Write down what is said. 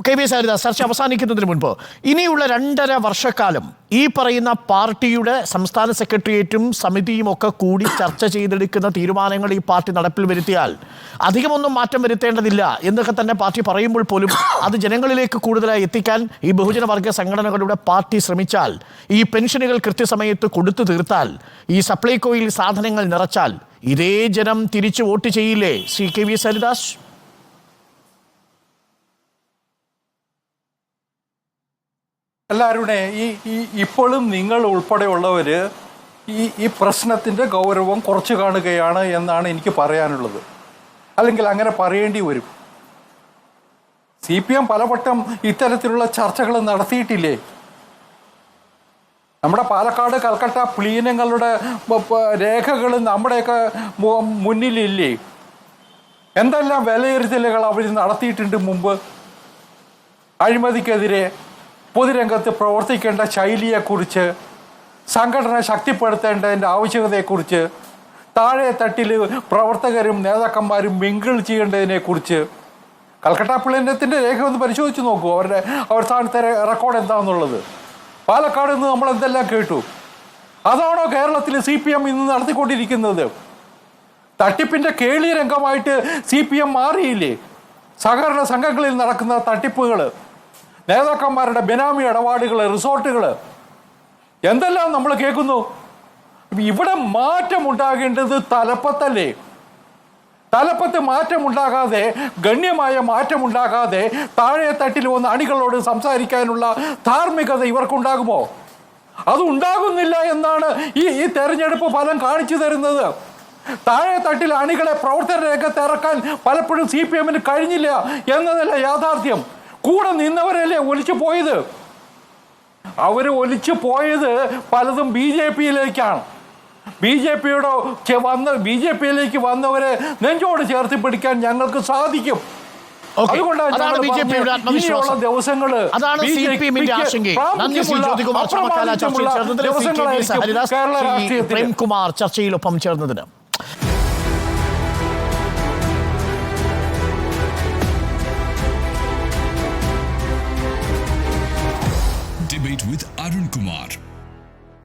K V Haridas ചർച്ച അവസാനിക്കുന്നതിന് മുൻപ് ഇനിയുള്ള രണ്ടര വർഷക്കാലം ഈ പറയുന്ന പാർട്ടിയുടെ സംസ്ഥാന സെക്രട്ടേറിയറ്റും സമിതിയും ഒക്കെ കൂടി ചർച്ച ചെയ്തെടുക്കുന്ന തീരുമാനങ്ങൾ ഈ പാർട്ടി നടപ്പിൽ വരുത്തിയാൽ അധികമൊന്നും മാറ്റം വരുത്തേണ്ടതില്ല എന്നൊക്കെ തന്നെ പാർട്ടി പറയുമ്പോൾ പോലും അത് ജനങ്ങളിലേക്ക് കൂടുതലായി എത്തിക്കാൻ ഈ ബഹുജനവർഗ സംഘടനകളുടെ പാർട്ടി ശ്രമിച്ചാൽ ഈ പെൻഷനുകൾ കൃത്യസമയത്ത് കൊടുത്തു തീർത്താൽ ഈ സപ്ലൈകോയിൽ സാധനങ്ങൾ നിറച്ചാൽ ഇതേ ജനം തിരിച്ചു വോട്ട് ചെയ്യില്ലേ? ശ്രീ കെ വി എസ് എല്ലാവരുടെ ഈ ഈ ഇപ്പോഴും നിങ്ങൾ ഉൾപ്പെടെയുള്ളവർ ഈ ഈ പ്രശ്നത്തിന്റെ ഗൗരവം കുറച്ച് കാണുകയാണ് എന്നാണ് എനിക്ക് പറയാനുള്ളത്. അല്ലെങ്കിൽ അങ്ങനെ പറയേണ്ടി വരും. സി പി എം പലവട്ടം ഇത്തരത്തിലുള്ള ചർച്ചകൾ നടത്തിയിട്ടില്ലേ? നമ്മുടെ പാലക്കാട് കൽക്കട്ട പ്ലീനങ്ങളുടെ രേഖകൾ നമ്മുടെയൊക്കെ മുന്നിലില്ലേ? എന്തെല്ലാം വിലയിരുത്തലുകൾ അവർ നടത്തിയിട്ടുണ്ട് മുമ്പ്? അഴിമതിക്കെതിരെ പൊതുരംഗത്ത് പ്രവർത്തിക്കേണ്ട ശൈലിയെക്കുറിച്ച് സംഘടന ശക്തിപ്പെടുത്തേണ്ടതിന്റെ ആവശ്യകതയെക്കുറിച്ച് താഴെ തട്ടിൽ പ്രവർത്തകരും നേതാക്കന്മാരും മിങ്കിൾ ചെയ്യേണ്ടതിനെക്കുറിച്ച് കൽക്കട്ട പ്ലേനത്തിന്റെ രേഖ ഒന്ന് പരിശോധിച്ച് നോക്കൂ. അവരുടെ അവർ സ്ഥാനത്തെ റെക്കോർഡ് എന്താണെന്നുള്ളത് പാലക്കാട് നിന്ന് നമ്മൾ എന്തെല്ലാം കേട്ടു? അതാണോ കേരളത്തിൽ സി പി എം ഇന്ന് നടത്തിക്കൊണ്ടിരിക്കുന്നത്? തട്ടിപ്പിന്റെ കേളി രംഗമായിട്ട് സി പി എം മാറിയില്ലേ? സഹകരണ സംഘങ്ങളിൽ നടക്കുന്ന തട്ടിപ്പുകൾ നേതാക്കന്മാരുടെ ബിനാമി ഇടപാടുകൾ റിസോർട്ടുകൾ എന്തെല്ലാം നമ്മൾ കേൾക്കുന്നു? ഇവിടെ മാറ്റം ഉണ്ടാകേണ്ടത് തലപ്പത്തല്ലേ? തലപ്പത്ത് മാറ്റമുണ്ടാകാതെ ഗണ്യമായ മാറ്റമുണ്ടാകാതെ താഴെ തട്ടിൽ വന്ന് അണികളോട് സംസാരിക്കാനുള്ള ധാർമ്മികത ഇവർക്കുണ്ടാകുമോ? അത് ഉണ്ടാകുന്നില്ല എന്നാണ് ഈ ഈ തെരഞ്ഞെടുപ്പ് ഫലം കാണിച്ചു തരുന്നത്. താഴെ തട്ടിൽ അണികളെ പ്രവർത്തന രംഗത്ത് ഇറക്കാൻ പലപ്പോഴും സി പി എമ്മിന് കഴിഞ്ഞില്ല എന്നതല്ല യാഥാർത്ഥ്യം. കൂടെ നിന്നവരല്ലേ ഒലിച്ചു പോയത്? അവർ ഒലിച്ചു പോയത് പലതും ബി ജെ പിയിലേക്കാണ്. ബി ജെ പിയുടെ വന്ന ബി ജെ പിയിലേക്ക് വന്നവരെ നെഞ്ചോട് ചേർത്ത് പിടിക്കാൻ ഞങ്ങൾക്ക് സാധിക്കും. പ്രേംകുമാർ ചർച്ചയിലൊപ്പം അതാണ് Debate with Arun Kumar.